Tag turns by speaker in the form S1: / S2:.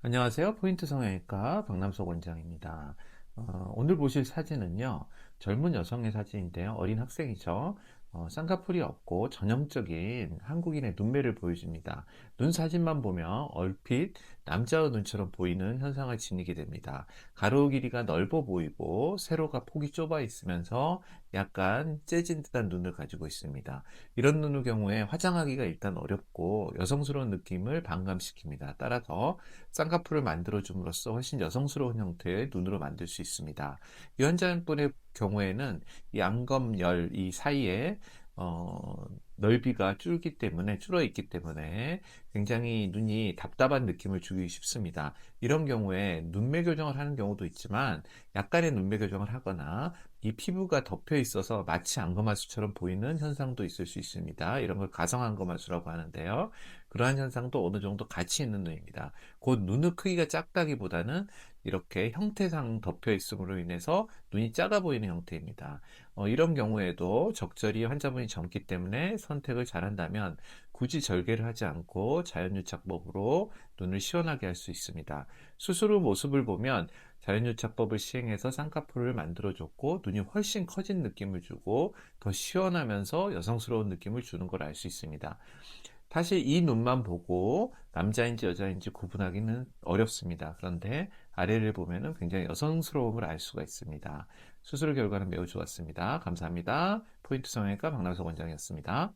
S1: 안녕하세요. 포인트 성형외과 박남석 원장입니다. 어, 오늘 보실 사진은요, 젊은 여성의 사진인데요. 어린 학생이죠. 어, 쌍꺼풀이 없고 전형적인 한국인의 눈매를 보여줍니다. 눈 사진만 보면 얼핏 남자의 눈처럼 보이는 현상을 지니게 됩니다. 가로 길이가 넓어 보이고 세로가 폭이 좁아 있으면서 약간 째진 듯한 눈을 가지고 있습니다. 이런 눈의 경우에 화장하기가 일단 어렵고 여성스러운 느낌을 반감시킵니다. 따라서 쌍꺼풀을 만들어줌으로써 훨씬 여성스러운 형태의 눈으로 만들 수 있습니다. 이 환자분의 경우에는 이 안검열 이 사이에 어, 넓이가 줄기 때문에 줄어 있기 때문에 굉장히 눈이 답답한 느낌을 주기 쉽습니다. 이런 경우에 눈매 교정을 하는 경우도 있지만 약간의 눈매 교정을 하거나 이 피부가 덮여 있어서 마치 안검하수처럼 보이는 현상도 있을 수 있습니다. 이런 걸 가성 안검하수라고 하는데요. 그러한 현상도 어느 정도 같이 있는 눈입니다. 곧 눈의 크기가 작다기보다는 이렇게 형태상 덮여 있음으로 인해서 눈이 작아 보이는 형태입니다. 어, 이런 경우에도 적절히 환자분이 젊기 때문에 선택을 잘한다면 굳이 절개를 하지 않고 자연유착법으로 눈을 시원하게 할 수 있습니다. 수술 후 모습을 보면 자연유착법을 시행해서 쌍꺼풀을 만들어줬고 눈이 훨씬 커진 느낌을 주고 더 시원하면서 여성스러운 느낌을 주는 걸 알 수 있습니다. 사실 이 눈만 보고 남자인지 여자인지 구분하기는 어렵습니다. 그런데 아래를 보면은 굉장히 여성스러움을 알 수가 있습니다. 수술 결과는 매우 좋았습니다. 감사합니다. 포인트 성형외과 박남석 원장이었습니다.